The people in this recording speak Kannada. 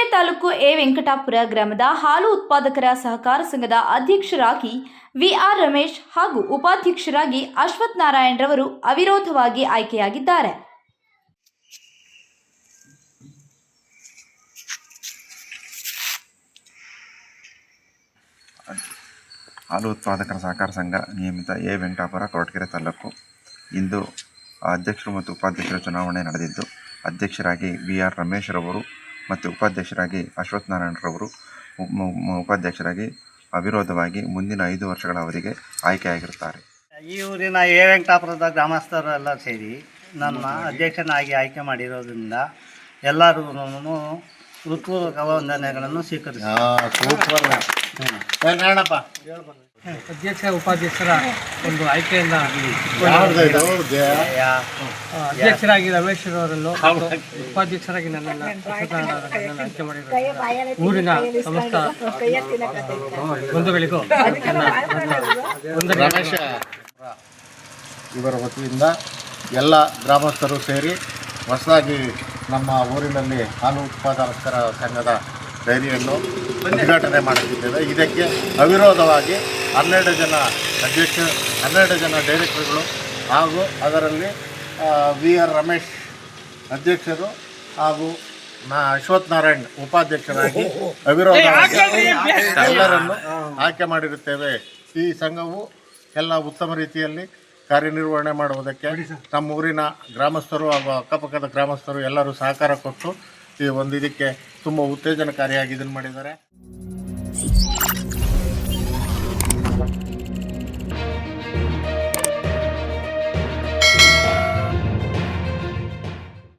ಎ ವೆಂಕಟಾಪುರ ಗ್ರಾಮದ ಹಾಲು ಉತ್ಪಾದಕರ ಸಹಕಾರ ಸಂಘದ ಅಧ್ಯಕ್ಷರಾಗಿ ವಿಆರ್ ರಮೇಶ್ ಹಾಗೂ ಉಪಾಧ್ಯಕ್ಷರಾಗಿ ಅಶ್ವಥ್ ನಾರಾಯಣ್ ರವರು ಅವಿರೋಧವಾಗಿ ಆಯ್ಕೆಯಾಗಿದ್ದಾರೆ. ಹಾಲು ಉತ್ಪಾದಕರ ಸಹಕಾರ ಸಂಘ ನಿಯಮಿತ ಎ ವೆಂಕಟಾಪುರ ಕೊರಟಗೆರೆ ತಾಲೂಕು. ಇಂದು ಅಧ್ಯಕ್ಷರು ಮತ್ತು ಉಪಾಧ್ಯಕ್ಷರ ಚುನಾವಣೆ ನಡೆದಿದ್ದು, ಅಧ್ಯಕ್ಷರಾಗಿ ವಿ ಆರ್ ರಮೇಶ್ ರವರು ಮತ್ತು ಉಪಾಧ್ಯಕ್ಷರಾಗಿ ಅಶ್ವಥ್ ನಾರಾಯಣರವರು ಉಪ- ಉಪ- ಉಪಾಧ್ಯಕ್ಷರಾಗಿ ಅವಿರೋಧವಾಗಿ ಮುಂದಿನ ಐದು ವರ್ಷಗಳ ಅವಧಿಗೆ ಆಯ್ಕೆಯಾಗಿರುತ್ತಾರೆ. ಈ ಊರಿನ ಎ ವೆಂಕಟಾಪುರದ ಗ್ರಾಮಸ್ಥರೆಲ್ಲ ಸೇರಿ ನನ್ನ ಅಧ್ಯಕ್ಷನಾಗಿ ಆಯ್ಕೆ ಮಾಡಿರೋದ್ರಿಂದ ಎಲ್ಲರಿಗೂ ಹೃತ್ಪೂರ್ವಕ ವಂದನೆಗಳನ್ನು ಸ್ವೀಕರಿಸಿ ಅಧ್ಯಕ್ಷ ಉಪಾಧ್ಯಕ್ಷರ ಒಂದು ಆಯ್ಕೆಯಿಂದ ಅಧ್ಯಕ್ಷರಾಗಿ ರಮೇಶ್ ಅವರನ್ನು ಹಾಗೂ ಉಪಾಧ್ಯಕ್ಷರಾಗಿ ನನ್ನನ್ನು ಆಯ್ಕೆ ಮಾಡಿರೋ ಊರಿನ ಸಮಸ್ತ ಬಂಧುಗಳಿಗೂ ರಮೇಶ್ ಇವರ ವತಿಯಿಂದ ಎಲ್ಲ ಗ್ರಾಮಸ್ಥರು ಸೇರಿ ಹೊಸದಾಗಿ ನಮ್ಮ ಊರಿನಲ್ಲಿ ಹಾಲು ಉತ್ಪಾದಕರ ಸಂಘದ ಡೈರಿಯನ್ನು ಉದ್ಘಾಟನೆ ಮಾಡುತ್ತಿದ್ದೇವೆ. ಇದಕ್ಕೆ ಅವಿರೋಧವಾಗಿ ಹನ್ನೆರಡು ಜನ ಅಧ್ಯಕ್ಷ, ಹನ್ನೆರಡು ಜನ ಡೈರೆಕ್ಟರ್ಗಳು ಹಾಗೂ ಅದರಲ್ಲಿ ವಿ ಆರ್ ರಮೇಶ್ ಅಧ್ಯಕ್ಷರು ಹಾಗೂ ನಾ ಅಶ್ವಥ್ ನಾರಾಯಣ್ ಉಪಾಧ್ಯಕ್ಷರಾಗಿ ಅವಿರೋಧವಾಗಿ ಎಲ್ಲರನ್ನು ಆಯ್ಕೆ ಮಾಡಿರುತ್ತೇವೆ. ಈ ಸಂಘವು ಎಲ್ಲ ಉತ್ತಮ ರೀತಿಯಲ್ಲಿ ಕಾರ್ಯನಿರ್ವಹಣೆ ಮಾಡುವುದಕ್ಕೆ ನಮ್ಮ ಊರಿನ ಗ್ರಾಮಸ್ಥರು ಹಾಗೂ ಅಕ್ಕಪಕ್ಕದ ಗ್ರಾಮಸ್ಥರು ಎಲ್ಲರೂ ಸಹಕಾರ ಕೊಟ್ಟು ಈ ಒಂದು ಇದಕ್ಕೆ ತುಂಬ ಉತ್ತೇಜನಕಾರಿಯಾಗಿ ಇದನ್ನು ಮಾಡಿದ್ದಾರೆ.